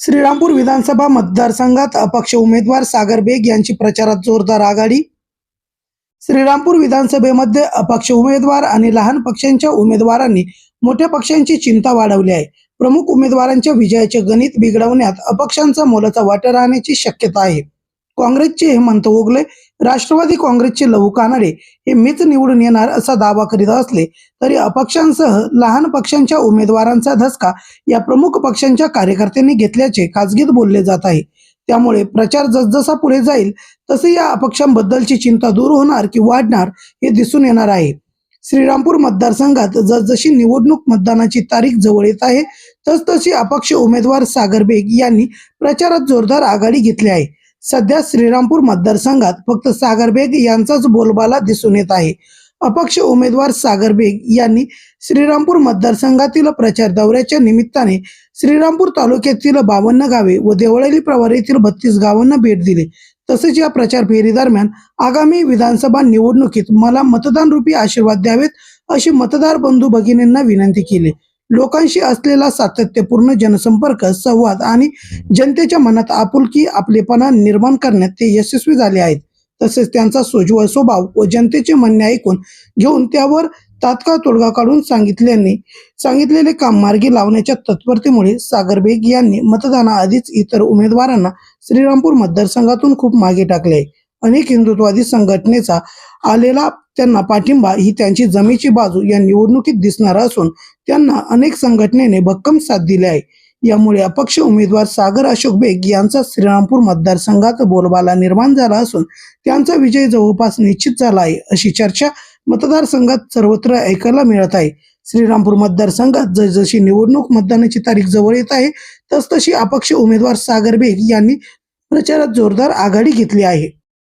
श्रीरामपूर विधानसभा मतदारसंघात अपक्ष उमेदवार सागर बेग यांची प्रचारात जोरदार आघाडी. श्रीरामपूर विधानसभेमध्ये अपक्ष उमेदवार आणि लहान पक्षांच्या उमेदवारांनी मोठ्या पक्षांची चिंता वाढवली आहे. प्रमुख उमेदवारांच्या विजयाचे गणित बिघडवण्यात अपक्षांचा मोलाचा वाटा राहण्याची शक्यता आहे. काँग्रेसचे हेमंत ओगले राष्ट्रवादी काँग्रेसचे लहू कानडे हे मीच निवडून येणार असा दावा करीत असले तरी अपक्षांसह लहान पक्षांच्या उमेदवारांचा धसका या प्रमुख पक्षांच्या कार्यकर्त्यांनी घेतल्याचे खासगीत बोलले जात आहे. त्यामुळे प्रचार जसजसा पुढे जाईल तसे या अपक्षांबद्दलची चिंता दूर होणार की वाढणार हे दिसून येणार आहे. श्रीरामपूर मतदारसंघात जसजशी निवडणूक मतदानाची तारीख जवळ येत आहे तसतशी अपक्ष उमेदवार सागर बेग यांनी प्रचारात जोरदार आघाडी घेतली आहे. सध्या श्रीरामपूर मतदारसंघात फक्त सागर बेग यांचाच बोलबाला दिसून येत आहे. अपक्ष उमेदवार सागर बेग यांनी श्रीरामपूर मतदारसंघातील प्रचार दौऱ्याच्या निमित्ताने श्रीरामपूर तालुक्यातील बावन्न गावे व देवळाली प्रवार येथील बत्तीस गावांना भेट दिली. तसेच या प्रचार फेरी दरम्यान आगामी विधानसभा निवडणुकीत मला मतदान रूपी आशीर्वाद द्यावेत अशी मतदार बंधू भगिनींना विनंती केली. लोकांशी असलेला सातत्यपूर्ण जनसंपर्क संवाद आणि जनतेच्या मनात आपुलकी आपलेपणा निर्माण करण्यात ते यशस्वी झाले आहेत. तसेच त्यांचा सोज्वळ स्वभाव व जनतेचे म्हणणे ऐकून घेऊन त्यावर तात्काळ तोडगा काढून सांगितल्याने सांगितलेले काम मार्गी लावण्याच्या तत्परतेमुळे सागर बेग यांनी मतदानाआधीच इतर उमेदवारांना श्रीरामपूर मतदारसंघातून खूप मागे टाकले आहे. अनेक हिंदुत्ववादी संघटनेचा आलेला त्यांना पाठिंबा ही त्यांची जमेची बाजू या निवडणुकीत दिसणार असून त्यांना अनेक संघटनेने भक्कम साथ दिली आहे. यामुळे अपक्ष उमेदवार सागर अशोक बेग यांचा श्रीरामपूर मतदारसंघात बोलबाला निर्माण झाला असून त्यांचा विजय जवळपास निश्चित झाला आहे अशी चर्चा मतदारसंघात सर्वत्र ऐकायला मिळत आहे. श्रीरामपूर मतदारसंघात जसजशी निवडणूक मतदानाची तारीख जवळ येत आहे तसतशी अपक्ष उमेदवार सागर बेग यांनी प्रचारात जोरदार आघाडी घेतली आहे.